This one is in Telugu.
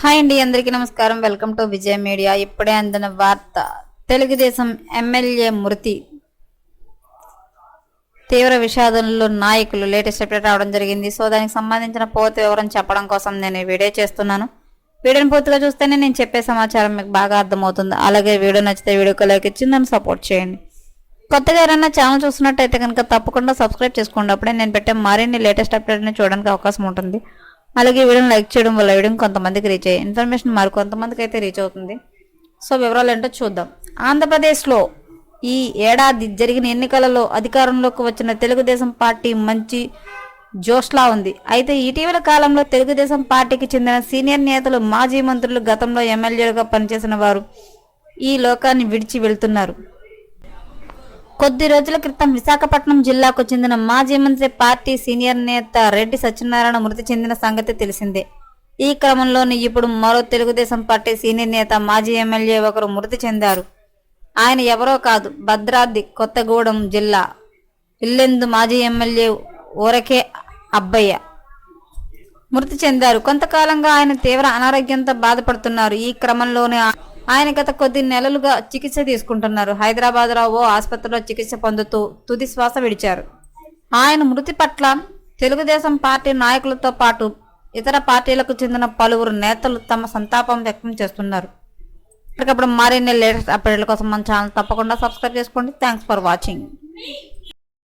హాయ్ అండి అందరికీ నమస్కారం. Welcome to Vijaya media. ఇప్పుడే అందిన వార్త తెలుగుదేశం ఎమ్మెల్యే మృతి. తీవ్ర విషాదంలో నాయకులు లేటెస్ట్ అప్డేట్ రావడం జరిగింది. సో దానికి సంబంధించిన పూర్తి వివరం చెప్పడం కోసం నేను వీడియో చేస్తున్నాను. వీడియోని పూర్తిగా చూస్తేనే నేను చెప్పే సమాచారం మీకు బాగా అర్థమవుతుంది. అలాగే వీడియో నచ్చితే వీడియోకి లైక్ ఇచ్చి నన్ను సపోర్ట్ చేయండి. కొత్తగా ఎవరైనా ఛానల్ చూస్తున్నట్టయితే కనుక తప్పకుండా సబ్స్క్రైబ్ చేసుకోండి. అప్పుడే నేను పెట్టే మరిన్ని లేటెస్ట్ అప్డేట్ని చూడడానికి అవకాశం ఉంటుంది. అలాగే వీడియోని లైక్ చేయడం వల్ల వీడియో కొంతమందికి రీచ్ అయ్యే ఇన్ఫర్మేషన్ మరి కొంతమందికి అయితే రీచ్ అవుతుంది. సో వివరాలు ఏంటో చూద్దాం. ఆంధ్రప్రదేశ్లో ఈ ఏడాది జరిగిన ఎన్నికలలో అధికారంలోకి వచ్చిన తెలుగుదేశం పార్టీ మంచి జోష్లా ఉంది. అయితే ఇటీవల కాలంలో తెలుగుదేశం పార్టీకి చెందిన సీనియర్ నేతలు మాజీ మంత్రులు గతంలో ఎమ్మెల్యేలుగా పనిచేసిన వారు ఈ లోకాన్ని విడిచి వెళ్తున్నారు. కొద్ది రోజుల క్రితం విశాఖపట్నం జిల్లాకు చెందిన మాజీ మంత్రి పార్టీ సీనియర్ నేత రెడ్డి సత్యనారాయణ మృతి చెందిన సంగతి తెలిసిందే. ఈ క్రమంలోనే ఇప్పుడు మరో తెలుగుదేశం పార్టీ సీనియర్ నేత మాజీ ఎమ్మెల్యే ఒకరు మృతి చెందారు. ఆయన ఎవరో కాదు భద్రాద్రి కొత్తగూడెం జిల్లా. ఇల్లెందు మాజీ ఎమ్మెల్యే ఊరకే అబ్బయ్య మృతి చెందారు. కొంతకాలంగా ఆయన తీవ్ర అనారోగ్యంతో బాధపడుతున్నారు. ఈ క్రమంలోనే ఆయన గత కొద్ది నెలలుగా చికిత్స తీసుకుంటున్నారు. హైదరాబాద్ రావు ఓ ఆసుపత్రిలో చికిత్స పొందుతూ తుది శ్వాస విడిచారు. ఆయన మృతి పట్ల తెలుగుదేశం పార్టీ నాయకులతో పాటు ఇతర పార్టీలకు చెందిన పలువురు నేతలు తమ సంతాపం వ్యక్తం చేస్తున్నారు. ఇప్పటికప్పుడు మరిన్ని లేటెస్ట్ అప్డేట్ల కోసం మన ఛానల్ తప్పకుండా సబ్స్క్రైబ్ చేసుకోండి. Thanks for watching.